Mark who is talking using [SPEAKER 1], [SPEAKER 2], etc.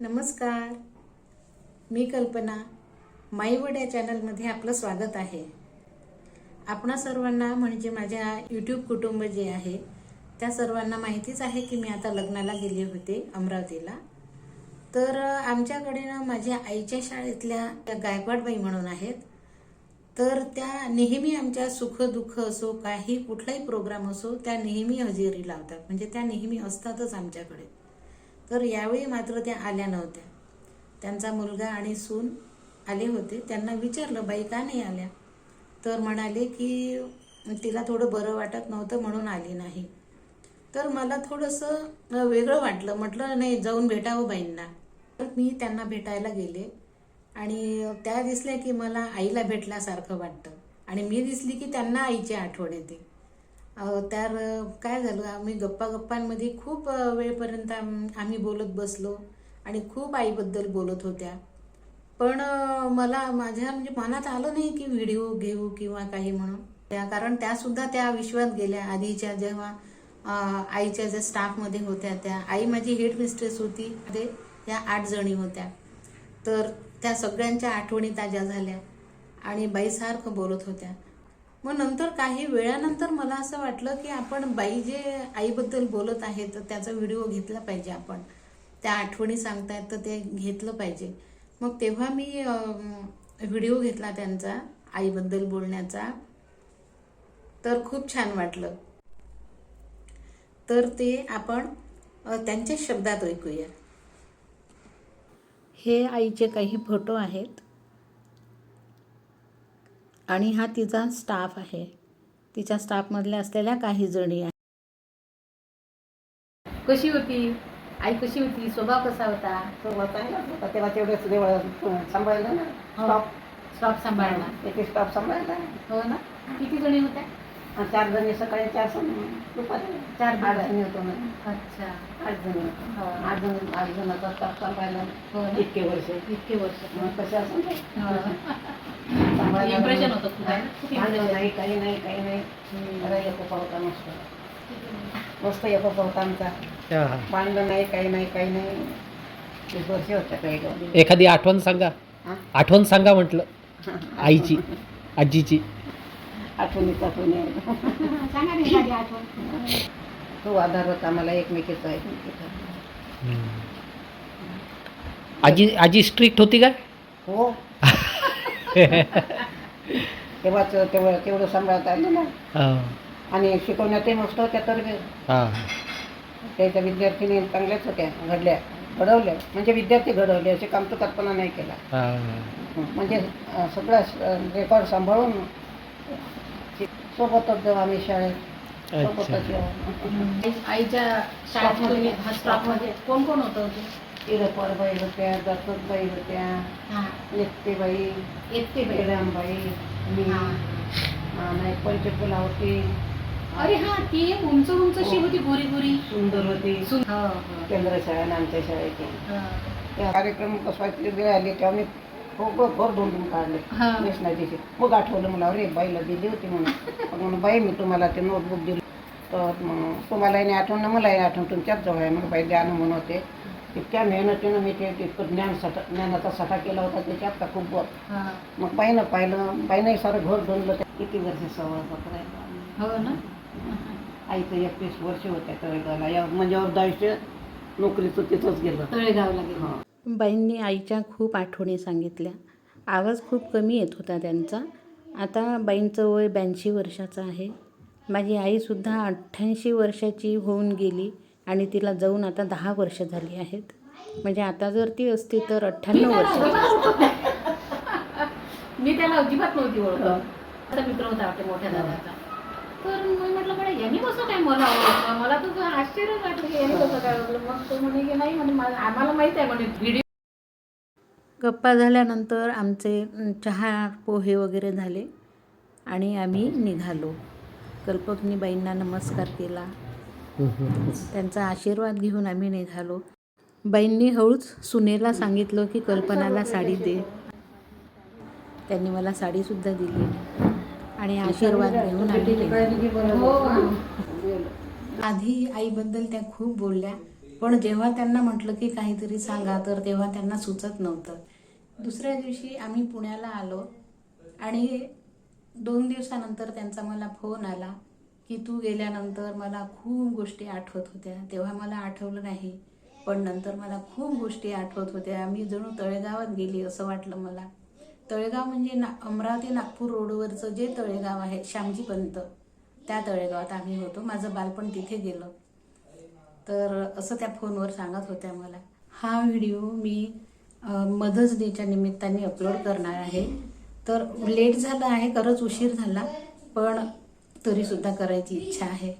[SPEAKER 1] नमस्कार. मी कल्पना. माईवड्या चॅनलमध्ये आपलं स्वागत आहे. आपणा सर्वांना म्हणजे माझ्या यूट्यूब कुटुंब जे आहे त्या सर्वांना माहितीच आहे की मी आता लग्नाला गेले होते अमरावतीला. तर आमच्याकडे ना माझ्या आईच्या शाळेतल्या त्या गायकवाडबाई म्हणून आहेत. तर त्या नेहमी आमच्या सुख दुःख असो काही कुठलाही प्रोग्राम असो त्या नेहमी हजेरी लावतात. म्हणजे त्या नेहमी असतातच आमच्याकडे. तर यावेळी मात्र त्या आल्या नव्हत्या. त्यांचा मुलगा आणि सून आले होते. त्यांना विचारलं बाई का नाही आल्या? तर म्हणाले की तिला थोडं बरं वाटत नव्हतं म्हणून आली नाही. तर मला थोडंसं वेगळं वाटलं. म्हटलं नाही जाऊन भेटावं बाईंना. तर मी त्यांना भेटायला गेले. आणि त्या दिसल्या की मला आईला भेटल्यासारखं वाटतं. आणि मी दिसली की त्यांना आईची आठवण येते. तर काय झालं? आम्ही गप्पा गप्पांमध्ये खूप वेळपर्यंत आम्ही बोलत बसलो आणि खूप आईबद्दल बोलत होत्या. पण मला माझ्या म्हणजे मनात आलं नाही की व्हिडिओ घेऊ किंवा काही म्हणून. त्या कारण त्या सुद्धा त्या विश्वात गेल्या. आधीच्या जेव्हा आईच्या ज्या स्टाफमध्ये होत्या त्या आई माझी हेड मिस्ट्रेस होती. ते त्या आठ जणी होत्या. तर त्या सगळ्यांच्या आठवणी ताज्या झाल्या आणि बाईसारखं बोलत होत्या. मग नंतर काही वेळानंतर मला असं वाटलं की आपण बाई जे आईबद्दल बोलत आहे तर त्याचा व्हिडिओ घेतला पाहिजे आपण. त्या आठवणी सांगतायत तर ते घेतलं पाहिजे. मग तेव्हा मी व्हिडिओ घेतला त्यांचा आईबद्दल बोलण्याचा. तर खूप छान वाटलं. तर ते आपण त्यांच्या शब्दात ऐकूया. हे आईचे काही फोटो आहेत. आणि हा तिचा स्टाफ आहे. तिच्या स्टाफमधल्या असलेल्या काही जणी आहेत. कशी होती? आई कशी होती? स्वभाव कसा होता?
[SPEAKER 2] सुरुवात चांगलाच होता. तेव्हा तेवढेच देवळ सांभाळलं ना.
[SPEAKER 1] हो.
[SPEAKER 2] स्टॉप.
[SPEAKER 1] स्टाफ सांभाळला.
[SPEAKER 2] एक स्टॉप सांभाळला.
[SPEAKER 1] हो ना. किती जणी होत्या?
[SPEAKER 2] चार जणी सकाळी चार सण दुपारी
[SPEAKER 1] चार
[SPEAKER 2] आठ
[SPEAKER 1] जणी.
[SPEAKER 2] होतो ना
[SPEAKER 1] अच्छा.
[SPEAKER 2] आठ जणी होतो.
[SPEAKER 1] हो.
[SPEAKER 2] आठ जण आठ जणांचा स्टॉफ सांभाळला
[SPEAKER 1] हो?
[SPEAKER 2] इतके वर्ष.
[SPEAKER 1] इतके वर्ष.
[SPEAKER 2] मग कसं असं
[SPEAKER 1] इम्प्रेशन होतं? खूप impression.
[SPEAKER 2] नाही काही नाही काही नाही. एकोपा होता मस्त. मस्त एकोपा होता आमचा. भांडण नाही काही नाही काही नाही. वीस वर्ष होत्या काही.
[SPEAKER 3] एखादी आठवण सांगा.
[SPEAKER 2] हा?
[SPEAKER 3] आठवण सांगा म्हटलं. आईची आजीची.
[SPEAKER 2] आठवणीच आठवणी आहे. तो आधार होता मला एकमेकीचा एकमेकीचा
[SPEAKER 3] आजी आजी स्ट्रिक्ट होती का
[SPEAKER 2] हो तेव्हाच तेवढं तेवढं सांभाळता आलं ना
[SPEAKER 3] हा.
[SPEAKER 2] आणि शिकवण्यातही मस्त होत्या तर.
[SPEAKER 3] हा.
[SPEAKER 2] त्याच्या विद्यार्थिनी चांगल्याच होत्या घडल्या घडवल्या म्हणजे विद्यार्थी घडवले असे काम तर कल्पना नाही केला
[SPEAKER 3] हा.
[SPEAKER 2] म्हणजे सगळं रेकॉर्ड सांभाळून सोबतच जाऊ आम्ही शाळेत सोबतच जाऊ
[SPEAKER 1] आईच्या शाळेमध्ये स्टाफमध्ये कोण कोण होतं
[SPEAKER 2] इरपरबाई होत्या दत्तबाई होत्या एकतेबाई
[SPEAKER 1] एकटे
[SPEAKER 2] बेरामबाई मी
[SPEAKER 1] हा.
[SPEAKER 2] नाही पंचकुला होती
[SPEAKER 1] अरे हा ती एक उंच उंचशी होती गोरी गोरी.
[SPEAKER 2] सुंदर होती.
[SPEAKER 1] हो, हो.
[SPEAKER 2] केंद्र शाळा आमच्या शाळेची
[SPEAKER 1] हा.
[SPEAKER 2] त्या कार्यक्रम वेळ आली तेव्हा मी खूप भर दोन काढले
[SPEAKER 1] हा.
[SPEAKER 2] मग आठवलं मला अरे बाईला दिली होती म्हणून. मग म्हणून बाई मी तुम्हाला ते नोटबुक दिली. तर मग तुम्हालाही नाही आठवण ना मलाही आठवण. तुमच्याच जवळ आहे मग बाई द्या ना म्हणून होते. इतक्या मेहनतीनं मी ते इतकं ज्ञान साठा ज्ञानाचा साठा केला होता त्याच्यात का खूप वर.
[SPEAKER 1] हा.
[SPEAKER 2] मग बाईनं पाहिलं बाईनंही सारं घर धरलं किती वर्ष सव्वा पकडायला
[SPEAKER 1] हो ना.
[SPEAKER 2] आईचं एकवीस वर्ष होत्या तळेगावला. या म्हणजे अर्ध आयुष्य नोकरीचं तिथंच गेलं.
[SPEAKER 1] तळेगावला गेलो.
[SPEAKER 2] हा.
[SPEAKER 1] बाईंनी आईच्या खूप आठवणी सांगितल्या. आवाज खूप कमी येत होता त्यांचा. आता बाईंचं वय ब्याऐंशी वर्षाचं आहे. माझी आईसुद्धा अठ्ठ्याऐंशी वर्षाची होऊन गेली आणि तिला जाऊन आता दहा वर्ष झाली आहेत. म्हणजे आता जर ती असती तर अठ्ठ्याण्णव वर्ष. मी त्याला अजिबात नव्हती ओळखत. आता मित्र होता मोठ्या दादाचा. तर मी म्हटलं यांनी कसं काय मला मला तर आश्चर्य वाटलं की यांनी कसं काय मग तो म्हणे की नाही म्हणे आम्हाला माहीत आहे म्हणे व्हिडिओ गप्पा झाल्यानंतर आमचे चहा पोहे वगैरे झाले आणि आम्ही निघालो. कल्पकनी बाईंना नमस्कार केला. त्यांचा आशीर्वाद घेऊन आम्ही निघालो. बाईंनी हळूच सुनेला सांगितलं की कल्पनाला साडी दे. त्यांनी मला साडीसुद्धा दिली. आणि आशीर्वाद घेऊन आम्ही निघालो. हो. आधी आईबद्दल त्या खूप बोलल्या. पण जेव्हा त्यांना म्हटलं की काहीतरी सांगा तर तेव्हा त्यांना सुचत नव्हतं. दुसऱ्या दिवशी आम्ही पुण्याला आलो आणि दोन दिवसानंतर त्यांचा मला फोन आला की तू गेल्यानंतर मला खूप गोष्टी आठवत होत्या. तेव्हा मला आठवलं नाही पण नंतर मला खूप गोष्टी आठवत होत्या. मी जणू तळेगावात गेली असं वाटलं मला. तळेगाव म्हणजे ना अमरावती नागपूर रोडवरचं जे तळेगाव आहे श्यामजीपंत त्या तळेगावात आम्ही होतो. माझं बालपण तिथे गेलं. तर असं त्या फोनवर सांगत होत्या मला हा व्हिडिओ मी मदर्स डेच्या निमित्ताने अपलोड करणार आहे. तर लेट झालं आहे खरंच उशीर झाला पण तरीसुद्धा करायची इच्छा आहे.